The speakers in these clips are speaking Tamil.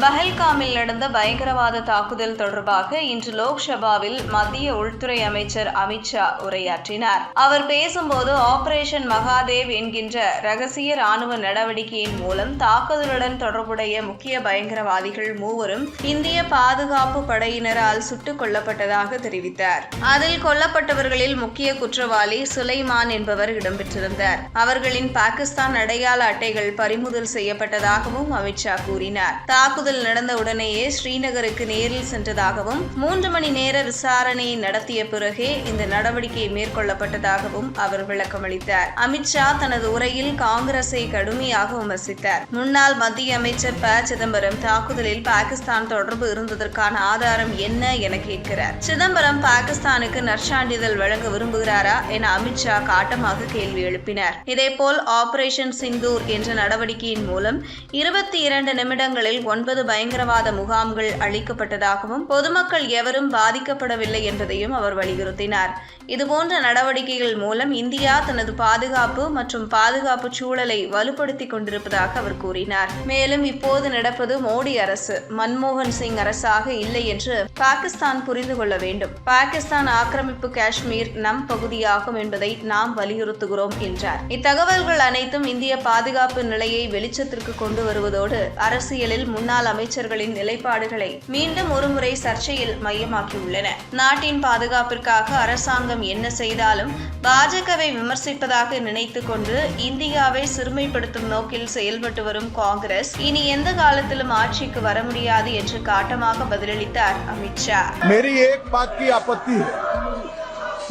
பஹல்காமில் நடந்த பயங்கரவாத தாக்குதல் தொடர்பாக இன்று லோக்சபாவில் மத்திய உள்துறை அமைச்சர் அமித்ஷா உரையாற்றினார். அவர் பேசும்போது ஆபரேஷன் மகாதேவ் என்கின்ற ரகசிய ராணுவ நடவடிக்கையின் மூலம் தாக்குதலுடன் தொடர்புடைய முக்கிய பயங்கரவாதிகள் மூவரும் இந்திய பாதுகாப்பு படையினரால் சுட்டுக் கொல்லப்பட்டதாக தெரிவித்தார். அதில் கொல்லப்பட்டவர்களில் முக்கிய குற்றவாளி சுலைமான் என்பவர் இடம்பெற்றிருந்தார். அவர்களின் பாகிஸ்தான் அடையாள அட்டைகள் பறிமுதல் செய்யப்பட்டதாகவும் அமித்ஷா கூறினார். தாக்குதல் நடந்த உடனேயே ஸ்ரீநகருக்கு நேரில் சென்றதாகவும் மூன்று மணி நேர விசாரணையை நடத்திய பிறகே இந்த நடவடிக்கை மேற்கொள்ளப்பட்டதாகவும் அவர் விளக்கமளித்தார். அமித்ஷா தனது உரையில் காங்கிரஸை கடுமையாக விமர்சித்தார். முன்னாள் மத்திய அமைச்சர் ப. சிதம்பரம் தாக்குதலில் பாகிஸ்தான் தொடர்பு இருந்ததற்கான ஆதாரம் என்ன என கேட்கிறார். சிதம்பரம் பாகிஸ்தானுக்கு நற்சான்றிதழ் வழங்க விரும்புகிறாரா என அமித்ஷா காட்டமாக கேள்வி எழுப்பினார். இதேபோல் ஆபரேஷன் சிந்தூர் என்ற நடவடிக்கையின் மூலம் இருபத்தி இரண்டு நிமிடங்களில் ஒன்பது ஒன்பது பயங்கரவாத முகாம்கள் அளிக்கப்பட்டதாகவும் பொதுமக்கள் எவரும் பாதிக்கப்படவில்லை என்பதையும் அவர் வலியுறுத்தினார். இதுபோன்ற நடவடிக்கைகள் மூலம் இந்தியா தனது பாதுகாப்பு மற்றும் பாதுகாப்பு சூழலை வலுப்படுத்திக் கொண்டிருப்பதாக அவர் கூறினார். மேலும் இப்போது நடப்பது மோடி அரசு மன்மோகன் சிங் அரசாக இல்லை என்று பாகிஸ்தான் புரிந்து கொள்ள வேண்டும். பாகிஸ்தான் ஆக்கிரமிப்பு காஷ்மீர் நம் பகுதியாகும் என்பதை நாம் வலியுறுத்துகிறோம் என்றார். இத்தகவல்கள் அனைத்தும் இந்திய பாதுகாப்பு நிலையை வெளிச்சத்திற்கு கொண்டு வருவதோடு அரசியலில் முன்னாள் அமைச்சர்களின் நிலைப்பாடுகளை மீண்டும் ஒருமுறை சர்ச்சையில் மையமாக்கியுள்ளன நாட்டின் பாதுகாப்பிற்காக அரசாங்கம் என்ன செய்தாலும் பாஜகவை விமர்சிப்பதாக நினைத்துக் கொண்டு இந்தியாவை சிறுமைப்படுத்தும் நோக்கில் செயல்பட்டு வரும் காங்கிரஸ் இனி எந்த காலத்திலும் ஆட்சிக்கு வர முடியாது என்று காட்டமாக பதிலளித்தார் அமித்ஷா मेरी एक बात की आपत्ति है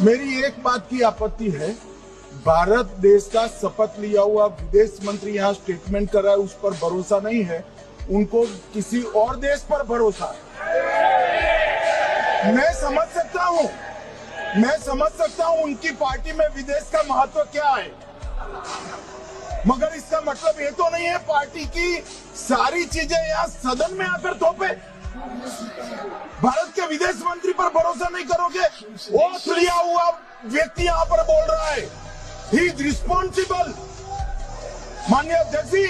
मेरी एक बात की आपत्ति है भारत देश का शपथ लिया हुआ विदेश मंत्री यहाँ स्टेटमेंट कर रहा है उस पर भरोसा नहीं है उनको किसी और देश पर भरोसा। है मैं समझ सकता हूँ मैं समझ सकता हूँ उनकी पार्टी में विदेश का महत्व क्या है। मगर इसका मतलब ये तो नहीं है पार्टी की सारी चीज़ें यहाँ सदन में आकर थोपे। भारत के विदेश मंत्री पर भरोसा नहीं करोगे? ओथ लिया हुआ व्यक्ति यहाँ पर बोल रहा है। ही इज़ रिस्पॉन्सिबल मान्य अध्यक्ष जी,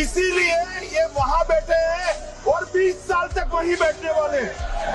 इसीलिए ये वहाँ बैठे हैं और 20 साल तक वहीं बैठने वाले हैं।